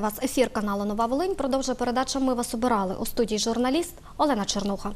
Вітаю вас. Ефір каналу Нова Волинь. Продовжує передача Ми вас обирали у студії журналіст Олена Чернуха.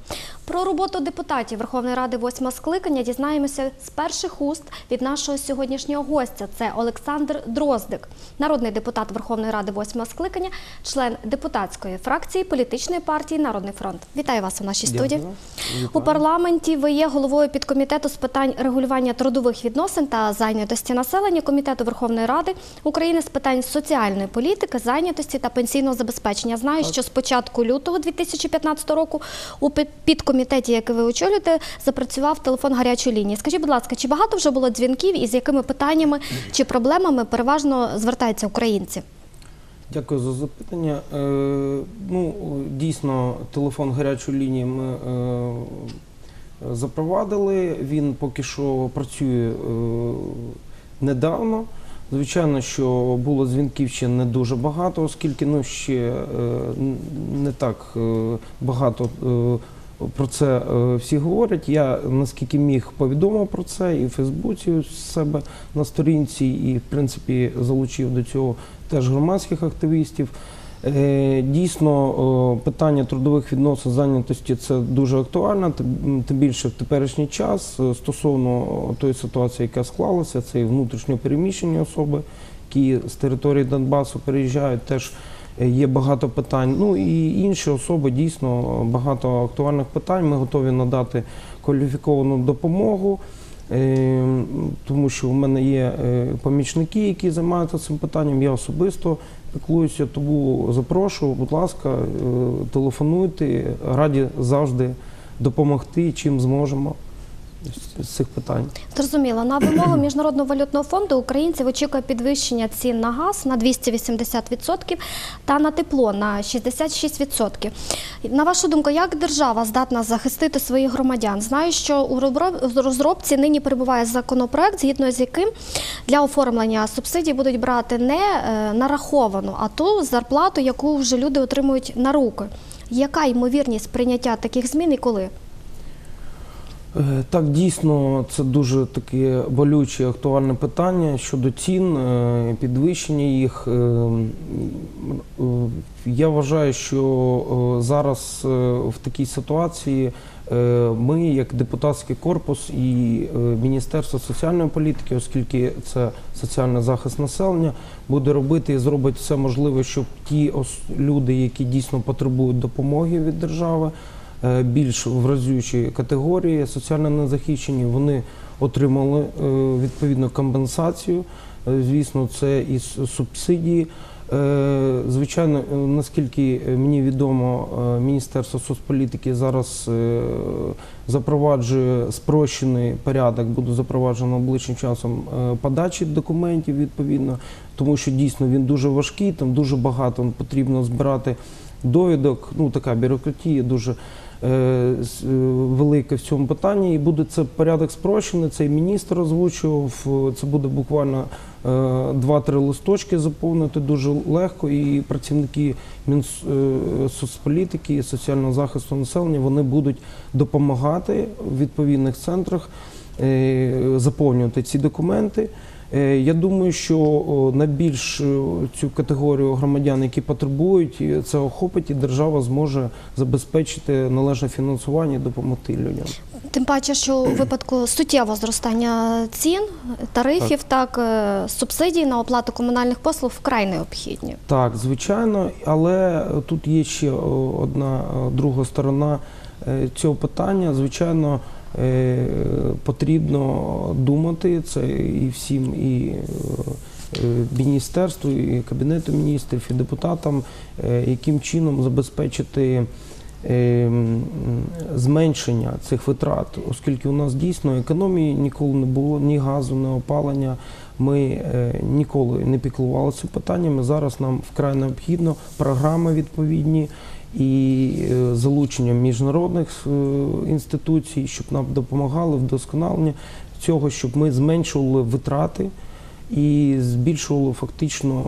Про роботу депутатів Верховної Ради восьмого скликання дізнаємося з перших уст від нашого сьогоднішнього гостя. Це Олександр Дроздик, народний депутат Верховної Ради восьмого скликання, член депутатської фракції політичної партії Народний фронт. Вітаю вас у нашій студії. Дякую. У парламенті ви є головою підкомітету з питань регулювання трудових відносин та зайнятості населення Комітету Верховної Ради України з питань соціальної політики, зайнятості та пенсійного забезпечення. Знаю, що з початку лютого 2015 року у підкомітеті, який ви очолюєте, запрацював телефон гарячої лінії. Скажіть, будь ласка, чи багато вже було дзвінків і з якими питаннями чи проблемами переважно звертаються українці? Дякую за запитання. Е, ну, дійсно, телефон гарячої лінії ми е, запровадили. Він поки що працює е, недавно. Звичайно, що було дзвінків ще не дуже багато, оскільки ну, ще е, не так е, багато е, про це всі говорять. Я наскільки міг повідомив про це і в Фейсбуці у себе на сторінці, і в принципі залучив до цього теж громадських активістів. Е, Дійсно, питання трудових відносин зайнятості це дуже актуально, тим більше в теперішній час е, стосовно тої ситуації, яка склалася, це і внутрішньо переміщені особи, які з території Донбасу переїжджають, теж е, є багато питань. Ну і інші особи дійсно багато актуальних питань. Ми готові надати кваліфіковану допомогу. Тому що в мене є помічники, які займаються цим питанням. Я особисто піклуюся, тому запрошую, будь ласка, е, телефонуйте, раді завжди допомогти, чим зможемо з- цих питань. Зрозуміло. На вимогу Міжнародного валютного фонду українців очікує підвищення цін на газ на 280% та на тепло на 66%. На вашу думку, як держава здатна захистити своїх громадян? Знаю, що у розробці нині перебуває законопроект, згідно з яким для оформлення субсидій будуть брати не е, нараховану, а ту зарплату, яку вже люди отримують на руки. Яка ймовірність прийняття таких змін і коли? Е, Так, дійсно, це дуже таке болюче актуальне питання щодо цін, е, підвищення їх. Е, Я вважаю, що зараз в такій ситуації ми, як депутатський корпус і Міністерство соціальної політики, оскільки це соціальний захист населення, буде робити і зробить все можливе, щоб ті люди, які дійсно потребують допомоги від держави, більш вразючі категорії, соціально незахищені, вони отримали е, відповідну компенсацію. Е, Звісно, це і субсидії. Е, Звичайно, е, наскільки мені відомо, е, Міністерство соцполітики зараз е, запроваджує спрощений порядок, буде запроваджено обличчям часом е, подачі документів відповідно, тому що дійсно він дуже важкий, там дуже багато потрібно збирати довідок. Ну така бюрократія дуже е, е, велика в цьому питанні. І буде це порядок спрощений. Цей міністр озвучував. Це буде буквально е, два-три листочки заповнити дуже легко. І працівники Мінсоцполітики і соціального захисту населення вони будуть допомагати в відповідних центрах заповнювати ці документи. Е, Я думаю, що найбільш е, цю категорію громадян, які потребують, це охопить, і держава зможе забезпечити належне фінансування і допомогти людям. Тим паче, що у випадку суттєвого зростання цін, тарифів, так, е, субсидій на оплату комунальних послуг вкрай необхідні. Так, звичайно, але тут є ще одна друга сторона цього питання. Звичайно, потрібно думати це і всім, і е, е, міністерству, і кабінету міністрів, і депутатам, е, яким чином забезпечити. е, Зменшення цих витрат, оскільки у нас дійсно економії ніколи не було, ні газу, ні опалення. Ми е, ніколи не піклувалися питаннями. Зараз нам вкрай необхідно програми відповідні і е, залучення міжнародних е, інституцій, щоб нам допомагали вдосконаленні цього, щоб ми зменшували витрати і збільшували фактично,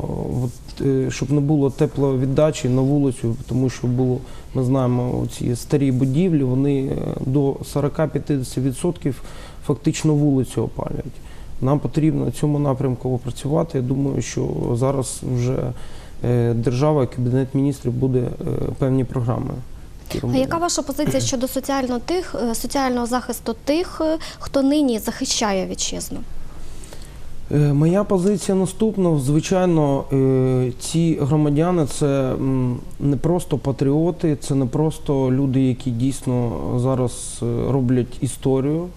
е, щоб не було тепловіддачі на вулицю, тому що було, ми знаємо, ці старі будівлі, вони до 40-50% фактично вулицю опалюють. Нам потрібно цьому напрямку опрацювати. Я думаю, що зараз вже держава, і Кабінет міністрів буде е, певні програми. А яка ваша позиція щодо соціально тих, е, соціального захисту тих, е, хто нині захищає вітчизну? Е, Моя позиція наступна. Звичайно, е, ці громадяни це не просто патріоти, це не просто люди, які дійсно зараз е, роблять історію.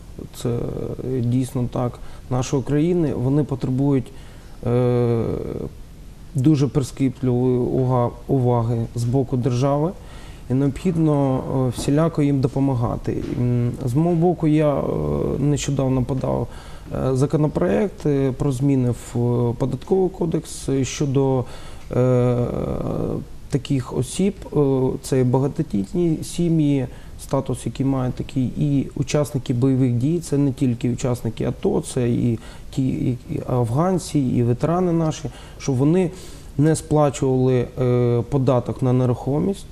Це е, дійсно так нашої країни. Вони потребують е, дуже прискіпливої уваги з боку держави. І необхідно е, всіляко їм допомагати. З мого боку, я е, нещодавно подав е, законопроект про зміни в податковий кодекс щодо таких осіб. Це багатодітні сім'ї, статус, який мають такі, і учасники бойових дій. Це не тільки учасники АТО, це і ті і афганці, і ветерани наші, щоб вони не сплачували е, податок на нерухомість.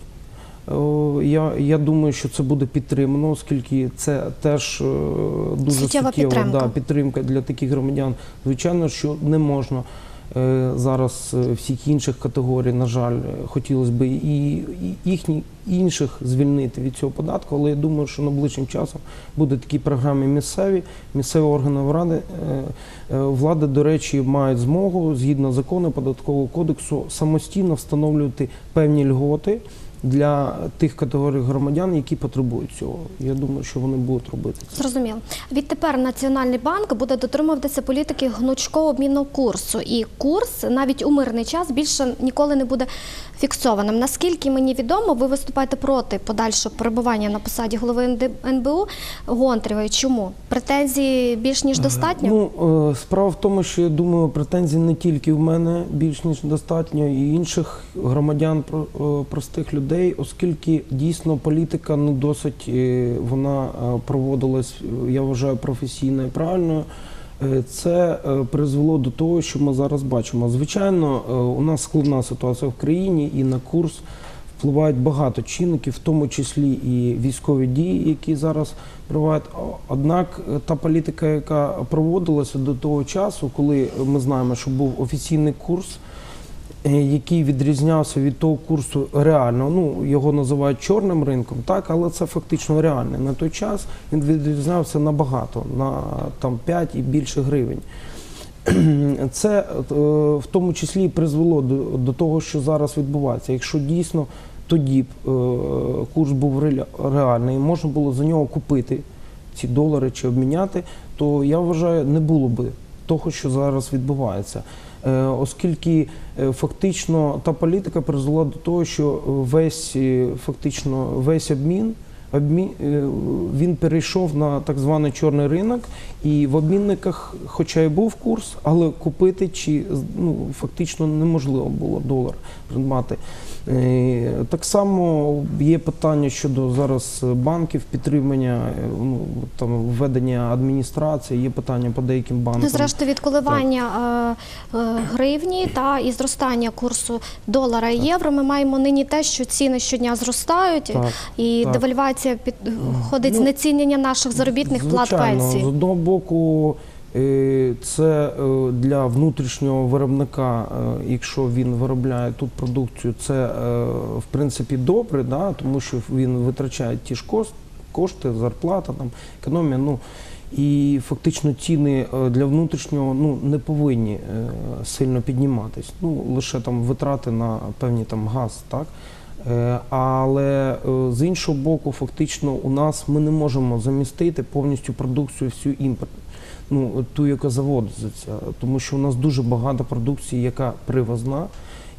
Я, я думаю, що це буде підтримано, оскільки це теж е, дуже Суттєва підтримка. Да, підтримка для таких громадян. Звичайно, що не можна е, зараз е, всіх інших категорій, на жаль, е, хотілося б і, їхні інших звільнити від цього податку, але я думаю, що найближчим часом будуть такі програми місцеві, місцеві органи влади, е, е, влади, до речі, мають змогу згідно закону податкового кодексу самостійно встановлювати певні льготи для тих категорій громадян, які потребують цього. Я думаю, що вони будуть робити це. Зрозуміло. Відтепер Національний банк буде дотримуватися політики гнучкого обмінного курсу, і курс навіть у мирний час більше ніколи не буде фіксованим. Наскільки мені відомо, ви виступаєте проти подальшого перебування на посаді голови НБУ Гонтарєвої. Чому претензій більш ніж достатньо? Ну, е, справа в тому, що я думаю, претензій не тільки в мене більш ніж достатньо, і інших громадян, е, простих людей, оскільки дійсно політика не досить е, вона е, проводилась, е, я вважаю, професійно і правильно. Це призвело до того, що ми зараз бачимо. Звичайно, у нас складна ситуація в країні, і на курс впливають багато чинників, в тому числі і військові дії, які зараз тривають. Однак та політика, яка проводилася до того часу, коли ми знаємо, що був офіційний курс, який відрізнявся від того курсу реально, ну його називають чорним ринком, так, але це фактично реальний. На той час він відрізнявся набагато, на там 5 і більше гривень. Це е, в тому числі призвело до, до того, що зараз відбувається. Якщо дійсно тоді б е, курс був реальний, можна було за нього купити ці долари чи обміняти, то я вважаю, не було би того, що зараз відбувається. Е, Оскільки е, фактично та політика призвела до того, що весь е, фактично весь обмін. Обмін він перейшов на так званий чорний ринок, і в обмінниках, хоча й був курс, але купити чи ну фактично неможливо було долар придбати. Е, Так само є питання щодо зараз банків, підтримання е, ну там введення адміністрації. Є питання по деяким банкам. Ну, зрештою, від коливання е, е, гривні та і зростання курсу долара і євро, ми маємо нині те, що ціни щодня зростають, Так, і так. девальвація підходить Ну, знецінення наших заробітних плат Звичайно, пенсій. З одного боку, е, це е, для внутрішнього виробника, е, якщо він виробляє тут продукцію, це е, в принципі добре, да, тому що він витрачає ті ж кошти, зарплата, там, економія. Ну, і фактично ціни для внутрішнього ну, не повинні сильно підніматись. Ну, лише там витрати на певні там газ, так? Але з іншого боку, фактично, у нас ми не можемо замістити повністю продукцію всю імпорт, ну ту, яка заводиться, тому що у нас дуже багато продукції, яка привозна,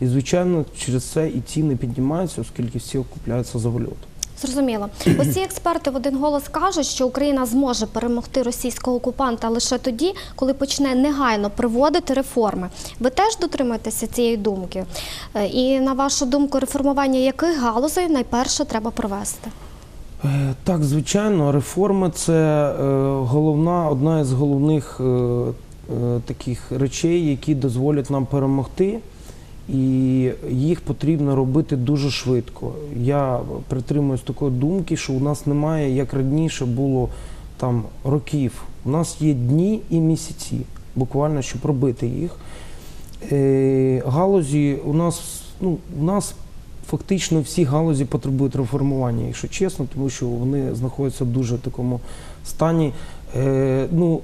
і звичайно через це і ціни піднімаються, оскільки всі купляються за валюту. Зрозуміло. Усі експерти в один голос кажуть, що Україна зможе перемогти російського окупанта лише тоді, коли почне негайно проводити реформи. Ви теж дотримуєтеся цієї думки? Е, І на вашу думку, реформування яких галузей найперше треба провести? Е, Так, звичайно, реформи це е, головна, одна із головних е, таких речей, які дозволять нам перемогти. І їх потрібно робити дуже швидко. Я притримуюсь такої думки, що у нас немає, як раніше було там років. У нас є дні і місяці, буквально, щоб робити їх. Галузі у нас, ну, у нас фактично всі галузі потребують реформування, якщо чесно, тому що вони знаходяться в дуже такому стані. Е, ну,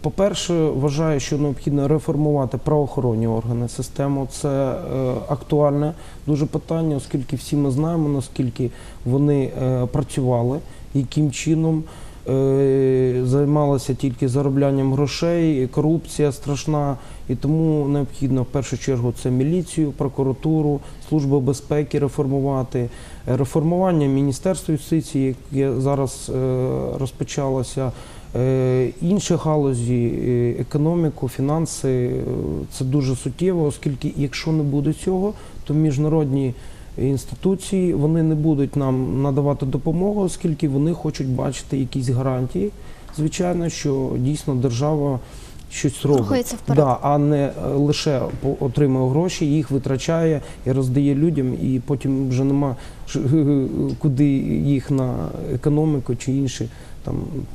по-перше, вважаю, що необхідно реформувати правоохоронні органи, систему. Це е, актуальне дуже питання, оскільки всі ми знаємо, наскільки вони е, працювали, яким чином е, займалися тільки зароблянням грошей, корупція страшна, і тому необхідно в першу чергу це міліцію, прокуратуру, службу безпеки реформувати, Е, реформування Міністерства юстиції, яке зараз е, розпочалося. Е, Інші галузі, економіку, фінанси це дуже суттєво, оскільки якщо не буде цього, то міжнародні інституції вони не будуть нам надавати допомогу, оскільки вони хочуть бачити якісь гарантії. Звичайно, що дійсно держава щось робить, да, а не е, лише отримує гроші, їх витрачає і роздає людям, і потім вже нема куди їх на економіку чи інші там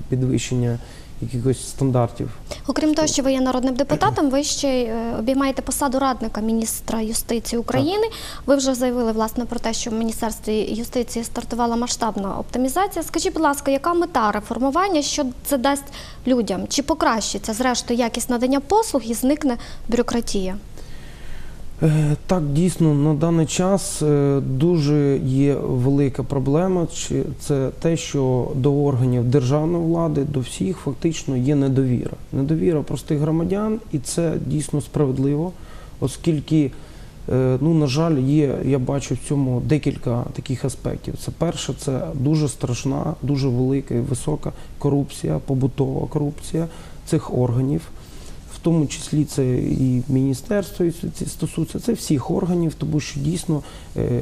підвищення якихось стандартів. Окрім того, що ви є народним депутатом, ви ще е, обіймаєте посаду радника міністра юстиції України. Ви вже заявили власне про те, що в міністерстві юстиції стартувала масштабна оптимізація. Скажіть, будь ласка, яка мета реформування? Що це дасть людям? Чи покращиться зрештою якість надання послуг і зникне бюрократія? Е, Так, дійсно, на даний час е, дуже є велика проблема. Це те, що до органів державної влади, до всіх фактично є недовіра. Недовіра простих громадян, і це дійсно справедливо, оскільки, е, ну, на жаль, є, я бачу в цьому декілька таких аспектів. Це перше, це дуже страшна, дуже велика і висока корупція, побутова корупція цих органів. Тому числі це і міністерство і стосується це всіх органів, тому що дійсно е,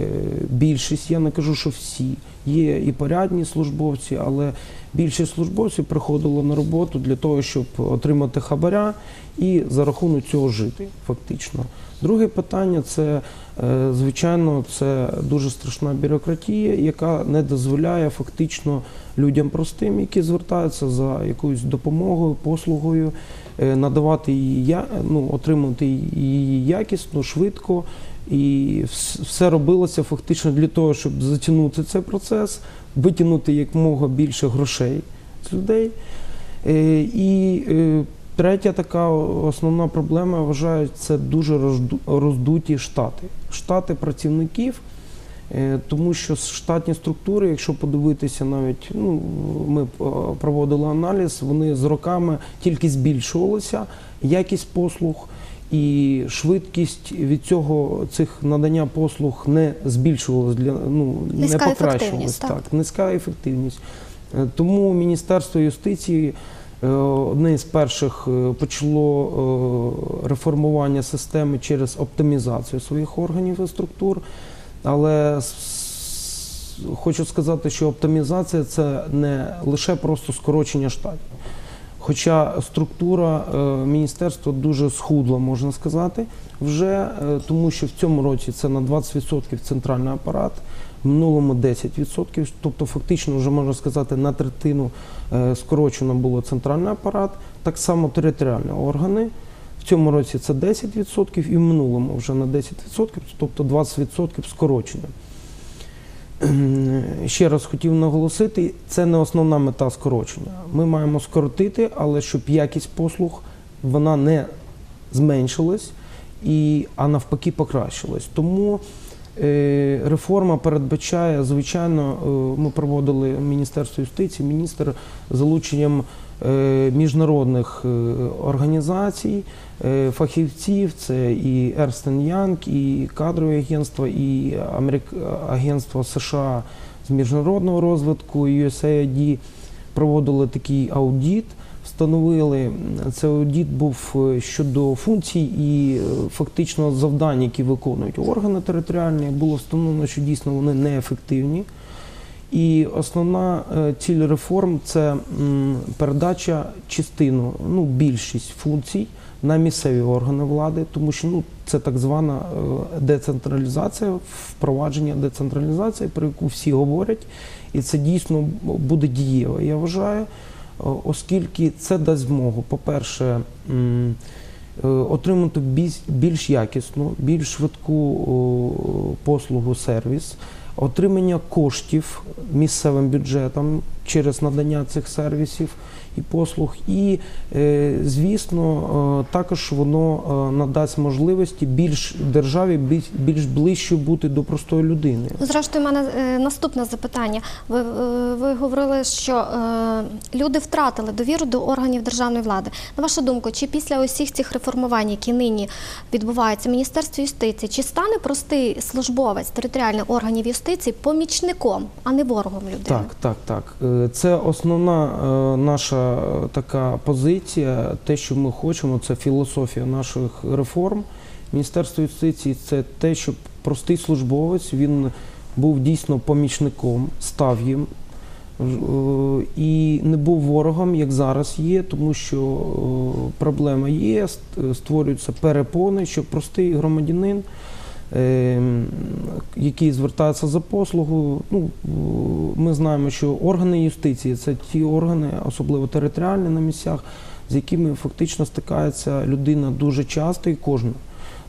більшість, я не кажу, що всі є і порядні службовці, але більшість службовців приходило на роботу для того, щоб отримати хабаря і за рахунок цього жити, фактично. Друге питання це е, звичайно це дуже страшна бюрократія, яка не дозволяє фактично людям простим, які звертаються за якоюсь допомогою, послугою, надавати її ну, отримати її якісно, швидко. І все робилося фактично для того, щоб затягнути цей процес, витягнути якомога більше грошей з людей. Е, І е, третя така основна проблема, я вважаю, це дуже розду- роздуті штати. Штати працівників, е, тому що штатні структури, якщо подивитися навіть, ну, ми е, проводили аналіз, вони з роками тільки збільшувалися, якість послуг. І швидкість від цього цих надання послуг не збільшувалась для ну Низька не покращувалась. так. так, низька ефективність. Е, Тому Міністерство юстиції е, одне з перших е, почало е, реформування системи через оптимізацію своїх органів і структур. Але хочу сказати, що оптимізація це не лише просто скорочення штатів. Хоча структура е, міністерства дуже схудла, можна сказати, вже е, тому, що в цьому році це на 20% центральний апарат, в минулому 10%, тобто фактично вже можна сказати на третину е, скорочено було центральний апарат, так само територіальні органи. В цьому році це 10% і в минулому вже на 10%, тобто 20% скорочено. Ще раз хотів наголосити, це не основна мета скорочення. Ми маємо скоротити, але щоб якість послуг вона не зменшилась, і, а навпаки покращилась. Тому е, реформа передбачає, звичайно, е, ми проводили Міністерство юстиції, міністр залученням е, міжнародних е, організацій, фахівців, це і Ernst Young, і кадрові агентства, і Америк... агентство США з міжнародного розвитку, USAID проводили такий аудит. Встановили цей аудит був е, щодо функцій і е, фактично завдань, які виконують органи територіальні. Було встановлено, що дійсно вони неефективні. І основна е, ціль реформ це передача частину, ну більшість функцій на місцеві органи влади, тому що ну це так звана е, децентралізація, впровадження децентралізації, про яку всі говорять, і це дійсно буде дієво. Я вважаю, е, оскільки це дасть змогу, по-перше, е, отримати більш, якісну, більш швидку послугу сервіс, отримання коштів місцевим бюджетам через надання цих сервісів і послуг. І, е, звісно, е, також воно е, надасть можливості більш державі більш, ближче бути до простої людини. Зрештою, у мене наступне запитання. Ви, ви говорили, що люди втратили довіру до органів державної влади. На вашу думку, чи після усіх цих реформувань, які нині відбуваються в Міністерстві юстиції, чи стане простий службовець територіальних органів юстиції помічником, а не ворогом людини? Так, так, так. Це основна е, наша така позиція. Те, що ми хочемо, це філософія наших реформ. Міністерство юстиції це те, щоб простий службовець він був дійсно помічником, став їм. Е, І не був ворогом, як зараз є, тому що е, проблема є, створюються перепони, щоб простий громадянин е, який звертається за послугу. Ну, ми знаємо, що органи юстиції це ті органи, особливо територіальні на місцях, з якими фактично стикається людина дуже часто і кожна.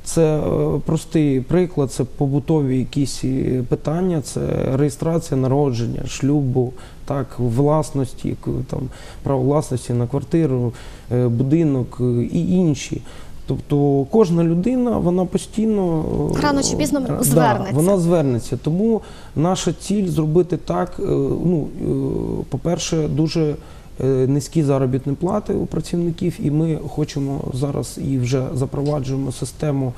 Це е, простий приклад, це побутові якісь е, питання, це реєстрація народження, шлюбу, так, власності, там, право власності на квартиру, е, будинок і інші. Тобто кожна людина, вона постійно е, Рано чи пізно да, звернеться. вона звернеться. Тому наша ціль зробити так. е, Ну, е, по-перше, дуже низькі заробітні плати у працівників, і ми хочемо зараз і вже запроваджуємо систему.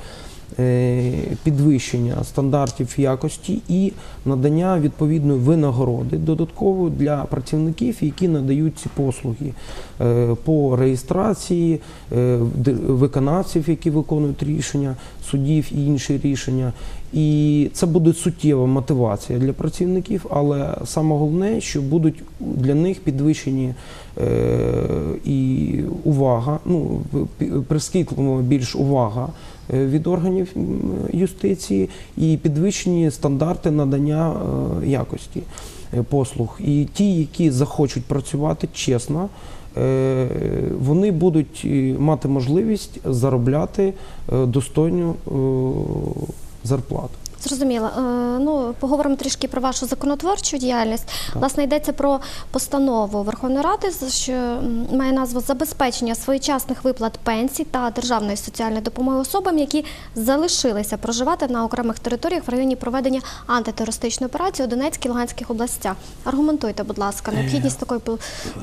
Е, Підвищення стандартів якості і надання відповідної винагороди додаткової для працівників, які надають ці послуги е, по реєстрації е, виконавців, які виконують рішення судів і інші рішення. І це буде суттєва мотивація для працівників, але саме головне, що будуть для них підвищені і увага, ну пі- більш увага від органів юстиції і підвищені стандарти надання е, якості е, послуг. І ті, які захочуть працювати чесно, е, вони будуть е, мати можливість заробляти е, достойну е, зарплату. Зрозуміло. Е, Ну, поговоримо трішки про вашу законотворчу діяльність. Власне, йдеться про постанову Верховної Ради, що має назву забезпечення своєчасних виплат пенсій та державної соціальної допомоги особам, які залишилися проживати на окремих територіях в районі проведення антитерористичної операції у Донецькій та Луганських областях. Аргументуйте, будь ласка, необхідність такої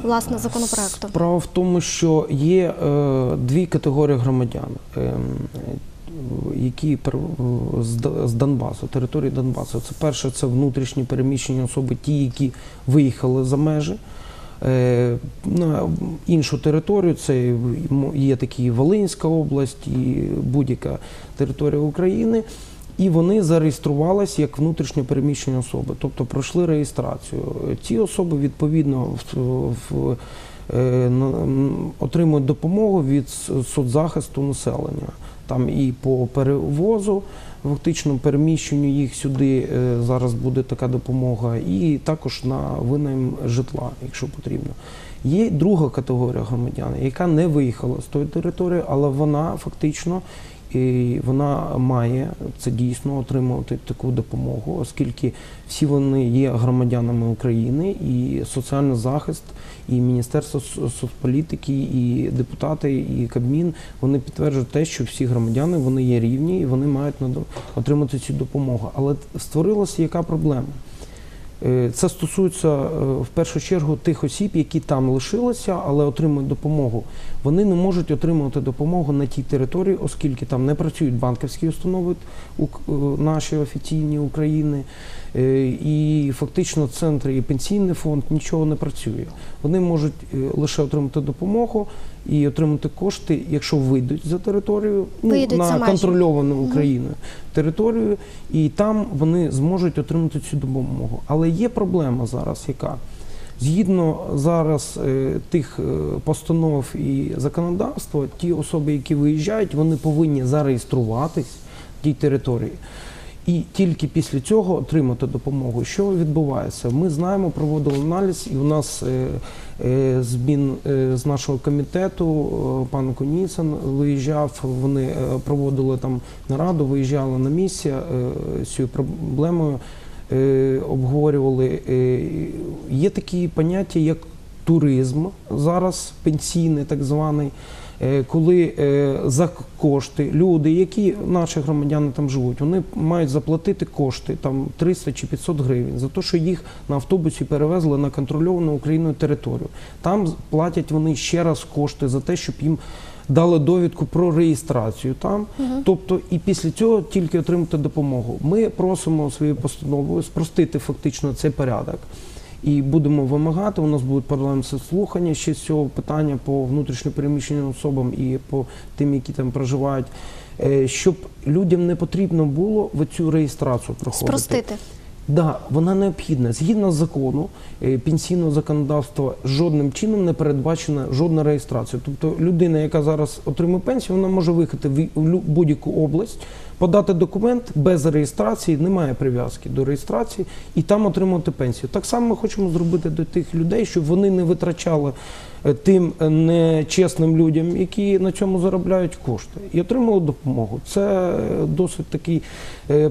власне законопроекту. Справа в тому, що є е, дві категорії громадян, е, е, які е, з Донбасу, території Донбасу. Це перше, це внутрішні переміщені особи, ті, які виїхали за межі. Е, На іншу територію це є такі Волинська область, і будь-яка територія України. І вони зареєструвалися як внутрішньо переміщені особи, тобто пройшли реєстрацію. Ці особи відповідно в, е, отримують допомогу від соцзахисту населення. Там і по перевозу, фактично переміщенню їх сюди е, зараз буде така допомога, і також на винайм житла, якщо потрібно. Є друга категорія громадян, яка не виїхала з тої території, але вона фактично і вона має це дійсно отримувати таку допомогу, оскільки всі вони є громадянами України, і соціальний захист, і Міністерство соцполітики, і депутати, і Кабмін вони підтверджують те, що всі громадяни вони є рівні і вони мають отримати цю допомогу. Але створилася яка проблема? Е, Це стосується е, в першу чергу тих осіб, які там лишилися, але отримують допомогу. Вони не можуть отримувати допомогу на тій території, оскільки там не працюють банківські установи е, наші офіційні України, е, і фактично центри і пенсійний фонд нічого не працює. Вони можуть е, лише отримати допомогу і отримати кошти, якщо вийдуть за територію ну, на контрольовану Україною територію, і там вони зможуть отримати цю допомогу. Але є проблема зараз, яка згідно зараз е, тих е, постанов і законодавства, ті особи, які виїжджають, вони повинні зареєструватись в тій території. і тільки після цього отримати допомогу. Що відбувається? Ми знаємо, проводили аналіз, і у нас е, змін з нашого комітету пан Коніцин виїжджав. Вони проводили там нараду, виїжджали на місце е, з цією проблемою. Е, Обговорювали Е, є такі поняття, як туризм зараз, пенсійний, так званий, е, коли за кошти люди, які наші громадяни там живуть, вони мають заплатити кошти там 300 чи 500 гривень за те, що їх на автобусі перевезли на контрольовану Україною територію. Там платять вони ще раз кошти за те, щоб їм дали довідку про реєстрацію там. Тобто, і після цього тільки отримати допомогу. Ми просимо своєю постановою спростити фактично цей порядок. І будемо вимагати. У нас будуть парламентські слухання ще з цього питання по внутрішньопереміщеним особам і по тим, які там проживають, е, щоб людям не потрібно було в цю реєстрацію проходити. Спростити. Да, вона необхідна. Згідно закону е, пенсійного законодавства, жодним чином не передбачена жодна реєстрація. Тобто людина, яка зараз отримує пенсію, вона може виїхати в будь-яку область, подати документ без реєстрації, немає прив'язки до реєстрації, і там отримати пенсію. Так само ми хочемо зробити до тих людей, щоб вони не витрачали е, тим е, нечесним людям, які на цьому заробляють кошти, і отримали допомогу. Це е, досить такий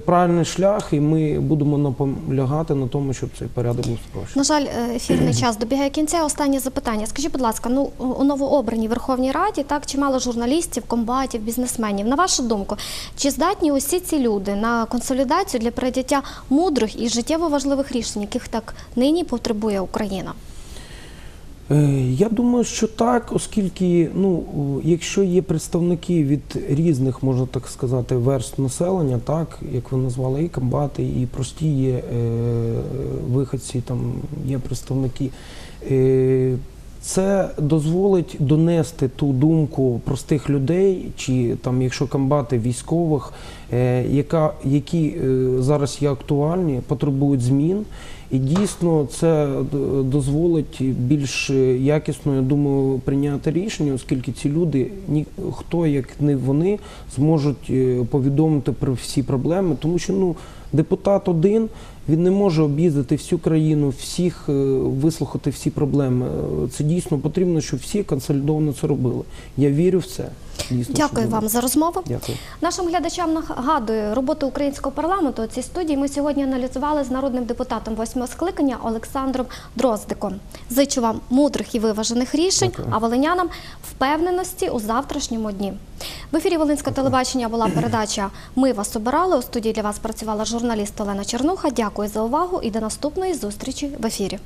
правильний шлях, і ми будемо наполягати на тому, щоб цей порядок був спрощений. На жаль, ефірний час добігає кінця. Останнє запитання. Скажіть, будь ласка, ну у новообраній Верховній Раді так чимало журналістів, комбатів, бізнесменів. На вашу думку, чи здатні усі ці люди на консолідацію для прийняття мудрих і життєво важливих рішень, яких так нині потребує Україна? Е, Я думаю, що так, оскільки ну, якщо є представники від різних, можна так сказати, верств населення, так як ви назвали, і комбати, і прості є е, виходці, там є представники. Е, це дозволить донести ту думку простих людей, чи там, якщо комбати військових, е, яка, які е, зараз є актуальні, потребують змін. І дійсно це дозволить більш якісно, я думаю, прийняти рішення, оскільки ці люди, ніхто як не вони, зможуть е, повідомити про всі проблеми, тому що ну депутат один він не може об'їздити всю країну, всіх е, вислухати всі проблеми. Е, Це дійсно потрібно, щоб всі консолідовано це робили. Я вірю в це. Дійсно, Дякую вам за розмову. Дякую. Нашим глядачам нагадую роботу українського парламенту у цій студії. Ми сьогодні аналізували з народним депутатом восьмого скликання Олександром Дроздиком. Зичу вам мудрих і виважених рішень, Дякую. а волинянам впевненості у завтрашньому дні. В ефірі Волинського телебачення була передача Ми вас обирали. У студії для вас працювала журналіст Олена Чернуха. Дякую за увагу і до наступної зустрічі в ефірі.